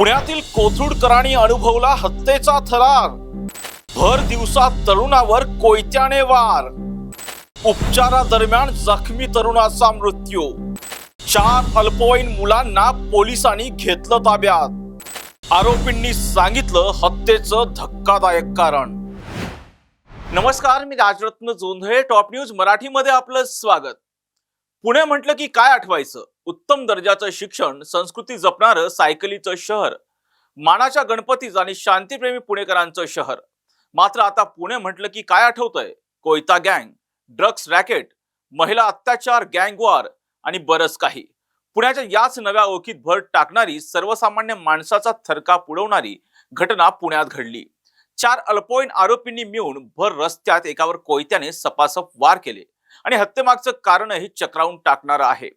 पुण्यातील कोथुडकरांनी अनुभवला हत्येचा थरार. भर दिवसात तरुणावर कोयत्याने वार. उपचारादरम्यान जखमी तरुणाचा मृत्यू. चार अल्पवयीन मुलांना पोलिसांनी घेतलं ताब्यात. आरोपींनी सांगितलं हत्येचं धक्कादायक कारण. नमस्कार मी राजरत्न जोंधळे टॉप न्यूज मराठीमध्ये आपलं स्वागत. पुणे म्हटलं की काय आठवायचं? उत्तम दर्जाचं शिक्षण संस्कृती जपणारं सायकलीचं शहर मानाच्या गणपतीच आणि शांतीप्रेमी पुणेकरांचं शहर. मात्र आता पुणे म्हटलं की काय आठवतंय? कोयता गँग ड्रग्स रॅकेट महिला अत्याचार गँगवार आणि बरंच काही. पुण्याच्या याच नव्या ओळखीत भर टाकणारी सर्वसामान्य माणसाचा थरकाप पुडवणारी घटना पुण्यात घडली. चार अल्पवयीन आरोपींनी मिळून भर रस्त्यात एकावर कोयत्याने सपासप वार केले. आणि हत्येमागचं कारणही चक्रावून टाकणारं आहे.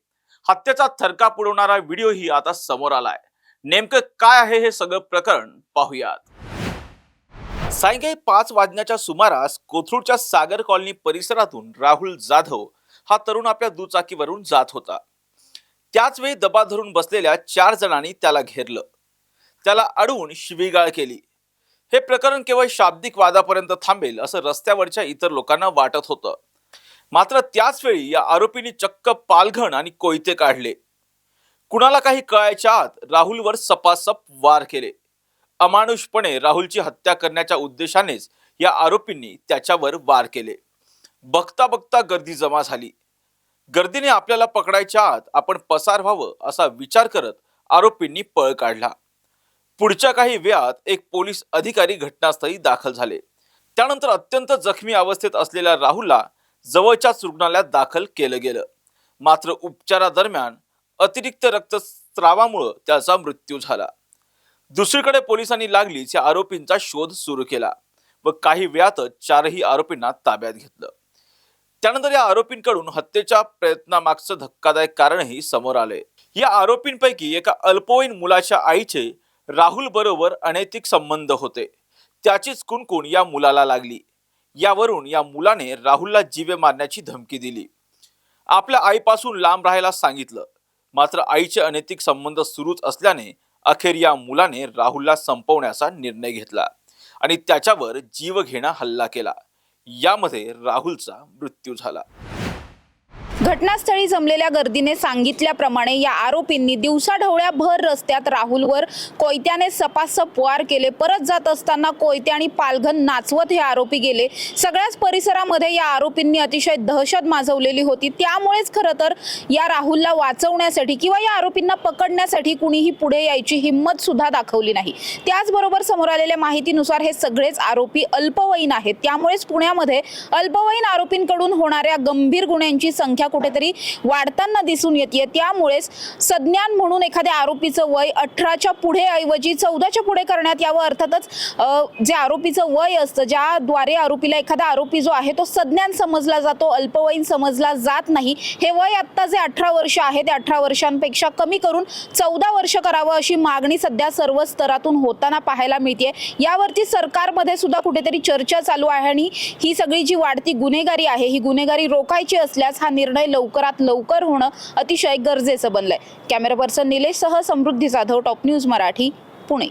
हत्येचा थरका पुडवणारा व्हिडिओही आता समोर आलाय. नेमकं काय आहे हे सगळं प्रकरण पाहूयात. सायंकाळी पाच वाजण्याच्या सुमारास कोथरूडच्या सागर कॉलनी परिसरातून राहुल जाधव हा तरुण आपल्या दुचाकीवरून जात होता. त्याच वेळी दबा धरून बसलेल्या चार जणांनी त्याला घेरलं. त्याला अडवून शिवीगाळ केली. हे प्रकरण केवळ शाब्दिक वादापर्यंत थांबेल असं रस्त्यावरच्या इतर लोकांना वाटत होतं. मात्र त्याच वेळी या आरोपींनी चक्क पालघण आणि कोयते काढले. कुणाला काही कळायच्या आत राहुलवर सपासप वार केले. अमानुषपणे राहुलची हत्या करण्याच्या उद्देशानेच या आरोपींनी त्याच्यावर वार केले. बघता बघता गर्दी जमा झाली. गर्दीने आपल्याला पकडायच्या आत आपण पसार व्हावं असा विचार करत आरोपींनी पळ काढला. पुढच्या काही वेळात एक पोलीस अधिकारी घटनास्थळी दाखल झाले. त्यानंतर अत्यंत जखमी अवस्थेत असलेल्या राहुलला जवळच्याच रुग्णालयात दाखल केलं गेलं. मात्र उपचारादरम्यान अतिरिक्त रक्तस्रावामुळं त्याचा मृत्यू झाला. दुसरीकडे पोलिसांनी लागलीच या आरोपींचा शोध सुरू केला व काही वेळातच चारही आरोपींना ताब्यात घेतलं. त्यानंतर या आरोपींकडून हत्येच्या प्रयत्नामागचं धक्कादायक कारणही समोर आले या आरोपींपैकी एका अल्पवयीन मुलाच्या आईचे राहुल बरोबर अनैतिक संबंध होते. त्याचीच कुणकुण या मुलाला लागली. यावरून या मुलाने राहुलला जीवे मारण्याची धमकी दिली. आपल्या आईपासून लांब राहायला सांगितलं. मात्र आईचे अनैतिक संबंध सुरूच असल्याने अखेर या मुलाने राहुलला संपवण्याचा निर्णय घेतला आणि त्याच्यावर जीवघेणा हल्ला केला. यामध्ये राहुलचा मृत्यू झाला. घटनास्थळी जमलेल्या गर्दीने सांगितल्याप्रमाणे या आरोपींनी दिवसाढवळ्या भर रस्त्यात राहुलवर कोयत्याने सपासप वार केले. परत जात असताना कोयत्या आणि पालघन नाचवत हे आरोपी गेले. सगळ्याच परिसरामध्ये या आरोपींनी अतिशय दहशत माजवलेली होती. त्यामुळेच खरं तर या राहुलला वाचवण्यासाठी किंवा या आरोपींना पकडण्यासाठी कुणीही पुढे यायची हिंमत सुद्धा दाखवली नाही. त्याचबरोबर समोर आलेल्या माहितीनुसार हे सगळेच आरोपी अल्पवयीन आहेत. त्यामुळेच पुण्यामध्ये अल्पवयीन आरोपींकडून होणाऱ्या गंभीर गुन्ह्यांची संख्या कुठेतरी वाढताना दिसून येते त्यामुळेच सज्ञान म्हणून एखाद्या आरोपीचं वय अठराच्या पुढे ऐवजी चौदाच्या पुढे करण्यात यावं. अर्थातच जे आरोपीचं वय असतं ज्याद्वारे आरोपीला एखादा आरोपी जो आहे तो सज्ञान समजला जातो अल्पवयीन समजला जात नाही. हे वय आत्ता जे अठरा वर्ष आहे ते अठरा वर्षांपेक्षा कमी करून चौदा वर्ष करावं अशी मागणी सध्या सर्व स्तरातून होताना पाहायला मिळते यावरती सरकारमध्ये सुद्धा कुठेतरी चर्चा चालू आहे आणि ही सगळी जी वाढती गुन्हेगारी आहे ही गुन्हेगारी रोखायची असल्यास हा निर्णय लवकरात लवकर होणं अतिशय गरजेचं बनलंय. कॅमेरा पर्सन निलेश सह समृद्धी जाधव टॉप न्यूज मराठी पुणे.